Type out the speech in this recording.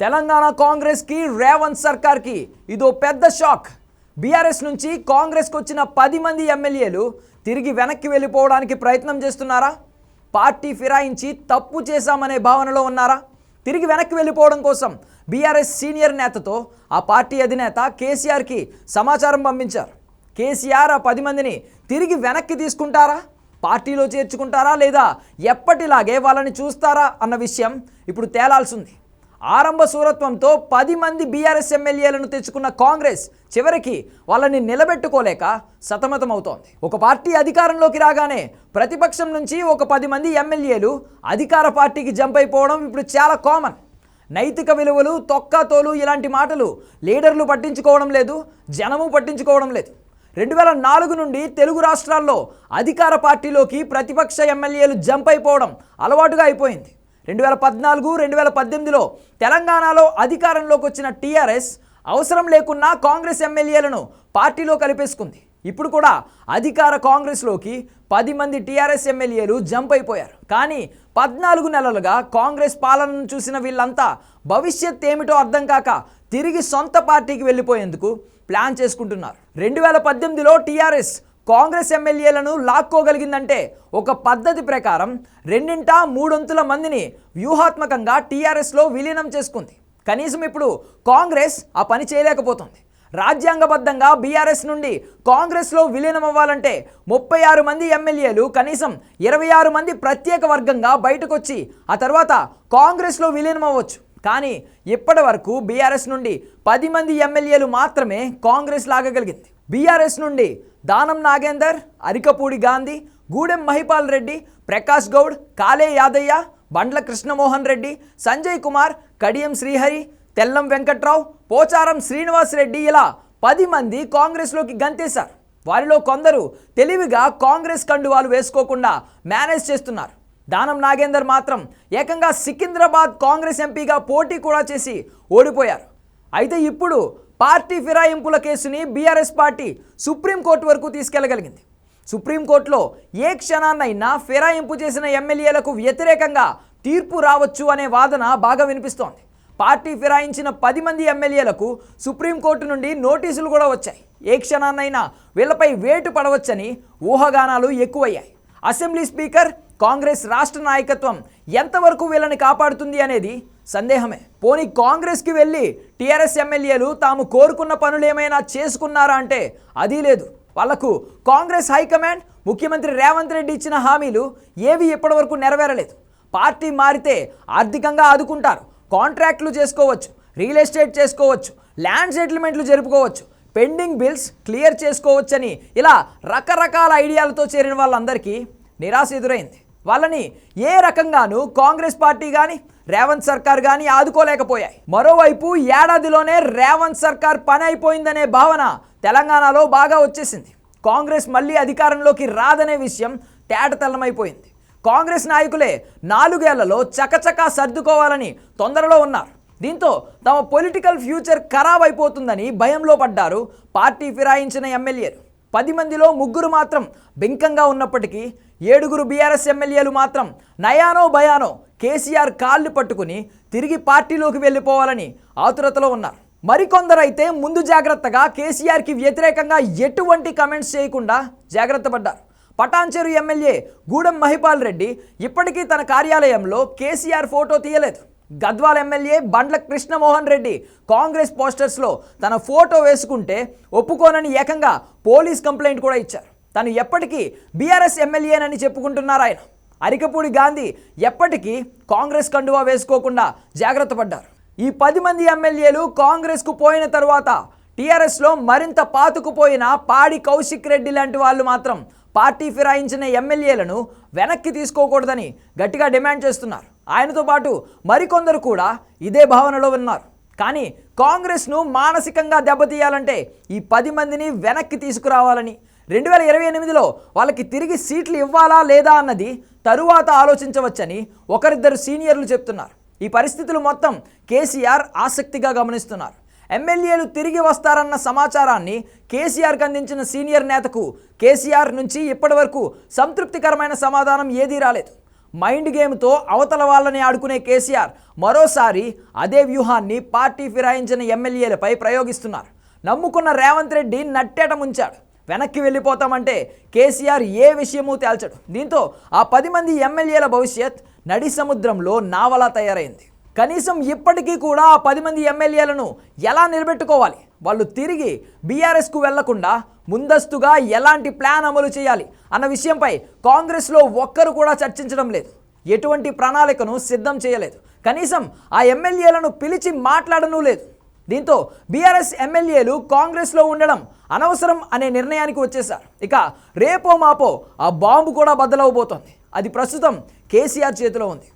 తెలంగాణ కాంగ్రెస్కి రేవంత్ సర్కార్కి ఇదో పెద్ద షాక్. బీఆర్ఎస్ నుంచి కాంగ్రెస్కి వచ్చిన పది మంది ఎమ్మెల్యేలు తిరిగి వెనక్కి వెళ్ళిపోవడానికి ప్రయత్నం చేస్తున్నారా? పార్టీ ఫిరాయించి తప్పు చేశామనే భావనలో ఉన్నారా? తిరిగి వెనక్కి వెళ్ళిపోవడం కోసం బీఆర్ఎస్ సీనియర్ నేతతో ఆ పార్టీ అధినేత కేసీఆర్కి సమాచారం పంపించారు. కేసీఆర్ ఆ పది మందిని తిరిగి వెనక్కి తీసుకుంటారా? పార్టీలో చేర్చుకుంటారా లేదా ఎప్పటిలాగే వాళ్ళని చూస్తారా అన్న విషయం ఇప్పుడు తేలాల్సింది. ఆరంభ సూరత్వంతో పది మంది బీఆర్ఎస్ ఎమ్మెల్యేలను తెచ్చుకున్న కాంగ్రెస్ చివరికి వాళ్ళని నిలబెట్టుకోలేక సతమతమవుతోంది. ఒక పార్టీ అధికారంలోకి రాగానే ప్రతిపక్షం నుంచి ఒక పది మంది ఎమ్మెల్యేలు అధికార పార్టీకి జంప్ అయిపోవడం ఇప్పుడు చాలా కామన్ నైతిక విలువలు తొక్కతోలు ఇలాంటి మాటలు లీడర్లు పట్టించుకోవడం లేదు జనము పట్టించుకోవడం లేదు. రెండు వేల నాలుగు నుండి తెలుగు రాష్ట్రాల్లో అధికార పార్టీలోకి ప్రతిపక్ష ఎమ్మెల్యేలు జంప్ అయిపోవడం అలవాటుగా అయిపోయింది. రెండు వేల పద్నాలుగు రెండు వేల పద్దెనిమిదిలో తెలంగాణలో అధికారంలోకి వచ్చిన టీఆర్ఎస్ అవసరం లేకున్నా కాంగ్రెస్ ఎమ్మెల్యేలను పార్టీలో కలిపేసుకుంది. ఇప్పుడు కూడా అధికార కాంగ్రెస్లోకి పది మంది టీఆర్ఎస్ ఎమ్మెల్యేలు జంప్ అయిపోయారు. కానీ పద్నాలుగు నెలలుగా కాంగ్రెస్ పాలనను చూసిన వీళ్ళంతా భవిష్యత్ ఏమిటో అర్థం కాక తిరిగి సొంత పార్టీకి వెళ్ళిపోయేందుకు ప్లాన్ చేసుకుంటున్నారు. రెండు వేల పద్దెనిమిదిలో టీఆర్ఎస్ కాంగ్రెస్ ఎమ్మెల్యేలను లాక్కోగలిగిందంటే ఒక పద్ధతి ప్రకారం రెండింట మూడొంతుల మందిని వ్యూహాత్మకంగా టీఆర్ఎస్లో విలీనం చేసుకుంది. కనీసం ఇప్పుడు కాంగ్రెస్ ఆ పని చేయలేకపోతుంది. రాజ్యాంగబద్ధంగా బీఆర్ఎస్ నుండి కాంగ్రెస్లో విలీనం అవ్వాలంటే ముప్పై ఆరు మంది ఎమ్మెల్యేలు కనీసం ఇరవై ఆరు మంది ప్రత్యేక వర్గంగా బయటకు వచ్చి ఆ తర్వాత కాంగ్రెస్లో విలీనం అవ్వచ్చు కానీ ఇప్పటి వరకు బీఆర్ఎస్ నుండి పది మంది ఎమ్మెల్యేలు మాత్రమే కాంగ్రెస్ లాగగలిగింది. బీఆర్ఎస్ నుండి దానం నాగేందర్ అరికపూడి గాంధీ గూడెం మహిపాల్ రెడ్డి ప్రకాష్ గౌడ్ కాలే యాదయ్య బండ్ల కృష్ణమోహన్ రెడ్డి సంజయ్ కుమార్ కడియం శ్రీహరి తెల్లం వెంకట్రావు పోచారం శ్రీనివాస్ రెడ్డి ఇలా పది మంది కాంగ్రెస్లోకి గంతేశారు. వారిలో కొందరు తెలివిగా కాంగ్రెస్ కండువాలు వేసుకోకుండా మేనేజ్ చేస్తున్నారు. దానం నాగేందర్ మాత్రం ఏకంగా సికింద్రాబాద్ కాంగ్రెస్ ఎంపీగా పోటీ కూడా చేసి ఓడిపోయారు. అయితే ఇప్పుడు పార్టీ ఫిరాయింపుల కేసుని బీఆర్ఎస్ పార్టీ సుప్రీంకోర్టు వరకు తీసుకెళ్ళగలిగింది. సుప్రీంకోర్టులో ఏ క్షణాన్నైనా ఫిరాయింపు చేసిన ఎమ్మెల్యేలకు వ్యతిరేకంగా తీర్పు రావచ్చు అనే వాదన బాగా వినిపిస్తోంది. పార్టీ ఫిరాయించిన పది మంది ఎమ్మెల్యేలకు సుప్రీంకోర్టు నుండి నోటీసులు కూడా వచ్చాయి. ఏ క్షణాన్నైనా వీళ్ళపై వేటు పడవచ్చని ఊహాగానాలు ఎక్కువయ్యాయి. అసెంబ్లీ స్పీకర్ కాంగ్రెస్ రాష్ట్ర నాయకత్వం ఎంతవరకు వీళ్ళని కాపాడుతుంది అనేది సందేహమే. పోనీ కాంగ్రెస్కి వెళ్ళి టీఆర్ఎస్ ఎమ్మెల్యేలు తాము కోరుకున్న పనులు ఏమైనా చేసుకున్నారా అంటే అది లేదు. వాళ్ళకు కాంగ్రెస్ హైకమాండ్ ముఖ్యమంత్రి రేవంత్ రెడ్డి ఇచ్చిన హామీలు ఏవి ఇప్పటివరకు నెరవేరలేదు. పార్టీ మారితే ఆర్థికంగా ఆదుకుంటారు. కాంట్రాక్ట్లు చేసుకోవచ్చు రియల్ ఎస్టేట్ చేసుకోవచ్చు ల్యాండ్ సెటిల్మెంట్లు జరుపుకోవచ్చు పెండింగ్ బిల్స్ క్లియర్ చేసుకోవచ్చని ఇలా రకరకాల ఐడియాలతో చేరిన వాళ్ళందరికీ నిరాశ ఎదురైంది. వాళ్ళని ఏ రకంగానూ కాంగ్రెస్ పార్టీ కానీ రేవంత్ సర్కార్ కానీ ఆదుకోలేకపోయాయి. మరోవైపు ఏడాదిలోనే రేవంత్ సర్కార్ పని అయిపోయిందనే భావన తెలంగాణలో బాగా వచ్చేసింది. కాంగ్రెస్ మళ్ళీ అధికారంలోకి రాదనే విషయం తేటతెల్లమైపోయింది. కాంగ్రెస్ నాయకులే నాలుగేళ్ళలో చకచకా సర్దుకోవాలని తొందరలో ఉన్నారు. దీంతో తమ పొలిటికల్ ఫ్యూచర్ ఖరాబ్ అయిపోతుందని భయంలో పడ్డారు పార్టీ ఫిరాయించిన ఎమ్మెల్యేలు. పది మందిలో ముగ్గురు మాత్రం బింకంగా ఉన్నప్పటికీ ఏడుగురు బీఆర్ఎస్ ఎమ్మెల్యేలు మాత్రం నయానో భయానో కేసీఆర్ కాళ్ళు పట్టుకుని తిరిగి పార్టీలోకి వెళ్ళిపోవాలని ఆతురతలో ఉన్నారు. మరికొందరైతే ముందు జాగ్రత్తగా కేసీఆర్కి వ్యతిరేకంగా ఎటువంటి కమెంట్స్ చేయకుండా జాగ్రత్త పడ్డారు. పటాన్చెరు ఎమ్మెల్యే గూడెం మహిపాల్ రెడ్డి ఇప్పటికీ తన కార్యాలయంలో కేసీఆర్ ఫోటో తీయలేదు. గద్వాల్ ఎమ్మెల్యే బండ్ల కృష్ణమోహన్ రెడ్డి కాంగ్రెస్ పోస్టర్స్లో తన ఫోటో వేసుకుంటే ఒప్పుకోనని ఏకంగా పోలీస్ కంప్లైంట్ కూడా ఇచ్చారు. తను ఎప్పటికీ బీఆర్ఎస్ ఎమ్మెల్యేనని చెప్పుకుంటున్నారు ఆయన. అరికపూడి గాంధీ ఎప్పటికీ కాంగ్రెస్ కండువా వేసుకోకుండా జాగ్రత్త పడ్డారు. ఈ పది మంది ఎమ్మెల్యేలు కాంగ్రెస్కు పోయిన తరువాత టీఆర్ఎస్లో మరింత పాతుకుపోయిన పాడి కౌశిక్ రెడ్డి లాంటి వాళ్ళు మాత్రం పార్టీ ఫిరాయించిన ఎమ్మెల్యేలను వెనక్కి తీసుకోకూడదని గట్టిగా డిమాండ్ చేస్తున్నారు. ఆయనతో పాటు మరికొందరు కూడా ఇదే భావనలో ఉన్నారు. కానీ కాంగ్రెస్ను మానసికంగా దెబ్బతీయాలంటే ఈ పది మందిని వెనక్కి తీసుకురావాలని రెండు వేల ఇరవై ఎనిమిదిలో వాళ్ళకి తిరిగి సీట్లు ఇవ్వాలా లేదా అన్నది తరువాత ఆలోచించవచ్చని ఒకరిద్దరు సీనియర్లు చెప్తున్నారు. ఈ పరిస్థితులు మొత్తం కేసీఆర్ ఆసక్తిగా గమనిస్తున్నారు. ఎమ్మెల్యేలు తిరిగి వస్తారన్న సమాచారాన్ని కేసీఆర్కి అందించిన సీనియర్ నేతకు కేసీఆర్ నుంచి ఇప్పటివరకు సంతృప్తికరమైన సమాధానం ఏదీ రాలేదు. మైండ్ గేమ్తో అవతల వాళ్ళని ఆడుకునే కేసీఆర్ మరోసారి అదే వ్యూహాన్ని పార్టీ ఫిరాయించిన ఎమ్మెల్యేలపై ప్రయోగిస్తున్నారు. నమ్ముకున్న రేవంత్ రెడ్డి నట్టేట ముంచాడు. వెనక్కి వెళ్ళిపోతామంటే కేసీఆర్ ఏ విషయమూ తేల్చడు. దీంతో ఆ పది మంది ఎమ్మెల్యేల భవిష్యత్ నడి సముద్రంలో నావలా తయారైంది. కనీసం ఇప్పటికీ కూడా ఆ పది మంది ఎమ్మెల్యేలను ఎలా నిలబెట్టుకోవాలి? వాళ్ళు తిరిగి బీఆర్ఎస్కు వెళ్ళకుండా ముందస్తుగా ఎలాంటి ప్లాన్ అమలు చేయాలి అన్న విషయంపై కాంగ్రెస్లో ఒక్కరు కూడా చర్చించడం లేదు. ఎటువంటి ప్రణాళికను సిద్ధం చేయలేదు. కనీసం ఆ ఎమ్మెల్యేలను పిలిచి మాట్లాడనూ లేదు. దీంతో బీఆర్ఎస్ ఎమ్మెల్యేలు కాంగ్రెస్లో ఉండడం అనవసరం అనే నిర్ణయానికి వచ్చేశారు. ఇక రేపో మాపో ఆ బాంబు కూడా బద్దలవబోతోంది. అది ప్రస్తుతం కేసీఆర్ చేతిలో ఉంది.